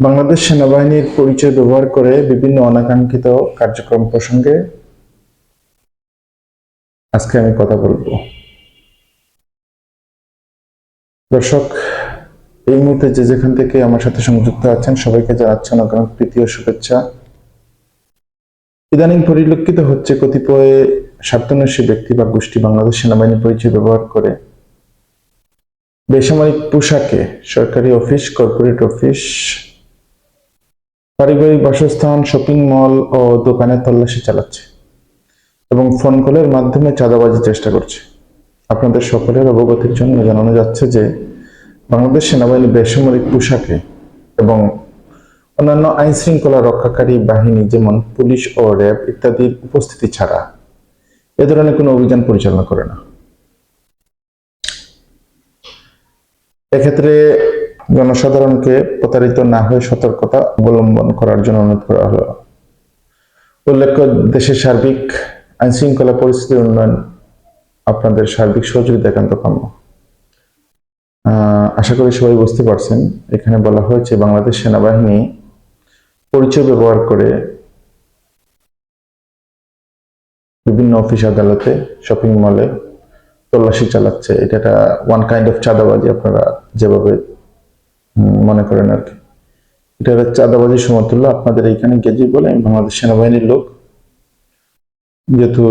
বাংলাদেশ সেনাবাহিনীর পরিচয় ব্যবহার করে বিভিন্ন অনাকাঙ্ক্ষিত কার্যক্রম প্রসঙ্গে আজকে আমি কথা বলব। দর্শক, এই মুহূর্তে যে যেখান থেকে আমার সাথে সংযুক্ত আছেন, সবাইকে জানাচ্ছি অনেক প্রীতি ও শুভেচ্ছা। ইদানিং পরিলক্ষিত হচ্ছে কতিপয় স্বার্থন্বেষী ব্যক্তি বা গোষ্ঠী বাংলাদেশ সেনাবাহিনী পরিচয় ব্যবহার করে। বেসামরিক পোশাকে সরকারি অফিস, কর্পোরেট অফিস পারিবারিক বাসস্থান শপিং মল ও দোকানে তল্লাশি চালাচ্ছে এবং ফোন কলের মাধ্যমে চাঁদাবাজির চেষ্টা করছে। আপনাদের সকলের অবগতির জন্য জানানো যাচ্ছে যে বাংলাদেশ সেনাবাহিনী বেসামরিক পোশাকে এবং অন্যান্য আইন শৃঙ্খলা রক্ষাকারী বাহিনী, যেমন পুলিশ ও র্যাব ইত্যাদির উপস্থিতি ছাড়া এ ধরনের কোনো অভিযান পরিচালনা করে না। এক্ষেত্রে জনসাধারণকে প্রতারিত না হয়ে সতর্কতা অবলম্বন করার জন্য অনুরোধ করা হলো। উল্লেখ্য, দেশের সার্বিক আইন শৃঙ্খলা পরিস্থিতির উন্নয়ন আপনাদের সার্বিক সহযোগিতা একান্ত কাম্য। আশা করি সবাই বুঝতে পারছেন, এখানে বলা হয়েছে বাংলাদেশ সেনাবাহিনী পরিচয় ব্যবহার করে বিভিন্ন অফিস আদালতে, শপিং মলে তল্লাশি চালাচ্ছে। এটা একটা ওয়ান কাইন্ড অফ চাঁদাবাজি, আপনারা যেভাবে মনে করেন আর কি। এটা একটা চাঁদাবাজির সমতুল্য আপনাদের এইখানে গেজি বলে আমি বাংলাদেশ সেনাবাহিনীর লোক। যেহেতু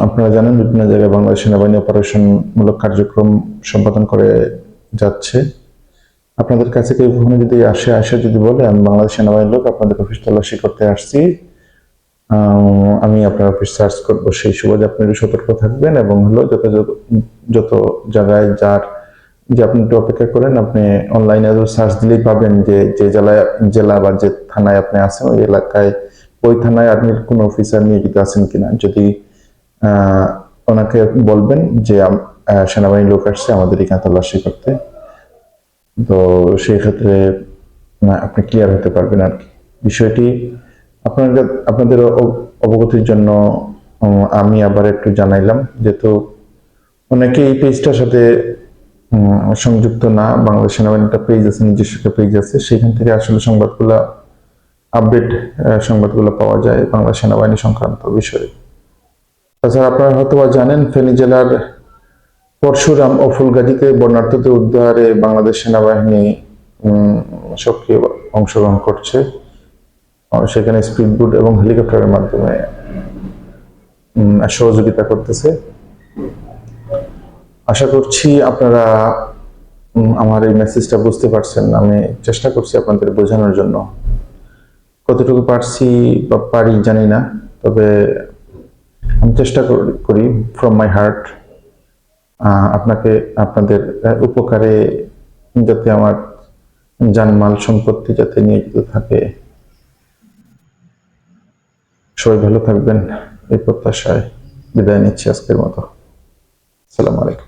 আপনারা জানেন বিভিন্ন জায়গায় বাংলাদেশ সেনাবাহিনী অপারেশন মূলক কার্যক্রম সম্পাদন করে যাচ্ছে। আপনাদের কাছে কেউ কখনো যদি আসে আসে যদি বলে, আমি বাংলাদেশ সেনাবাহিনীর লোক, আপনাদের অফিস তল্লাশি করতে আসছি। আমি আপনার অফিস সার্চ করব। সেই সুবাদে আপনি সতর্ক থাকবেন এবং হলো যত- যত জায়গায় যার যে আপনি একটু অপেক্ষা করেন, আপনি অনলাইনে সার্চ দিলেই পাবেন যে যে জেলায়, জেলা বা যে থানায় আপনি আছেন, ওই এলাকায়, ওই থানায় আপনি কোন অফিসার নিয়োজিত আছেন কিনা। যদি ওনাকে বলবেন যে সেনাবাহিনীর লোক আসছে, আমাদের এখানে তল্লাশি করতে, তো সেই ক্ষেত্রে আপনি ক্লিয়ার হতে পারবেন আর কি। বিষয়টি আপনাদের আপনাদের অবগতির জন্য আমি আবার একটু জানাইলাম, যেহেতু অনেকে এই পেজটার সাথে সংযুক্ত না, বাংলাদেশ সেনাবাহিনীর একটা পেজ আছে, নিজস্ব একটা পেজ আছে, সেখান থেকে আসলে সংবাদগুলো আপডেট সংবাদগুলো পাওয়া যায় বাংলাদেশ সেনাবাহিনী সংক্রান্ত বিষয়ে। তাছাড়া আপনারা হয়তো জানেন, ফেনী জেলার পরশুরাম ও ফুলগাজীতে বন্যার্থদের উদ্ধারে বাংলাদেশ সেনাবাহিনী সক্রিয় অংশগ্রহণ করছে। সেখানে স্পিডবোট এবং হেলিকপ্টারের মাধ্যমে সহযোগিতা করতেছে। আশা করছি আপনারা আমার এই মেসেজটা বুঝতে পারছেন। আমি চেষ্টা করছি আপনাদের বোঝানোর জন্য। কতটুকু পারছি বা পারি জানি না, তবে আমি চেষ্টা করি- ফ্রম মাই হার্ট আপনাকে, আপনাদের উপকারে যাতে আমার জানমাল সম্পত্তি যাতে নিয়োজিত থাকে। সবাই ভালো থাকবেন, এই প্রত্যাশায় বিদায় নিচ্ছি আজকের মতো। সালাম আলাইকুম।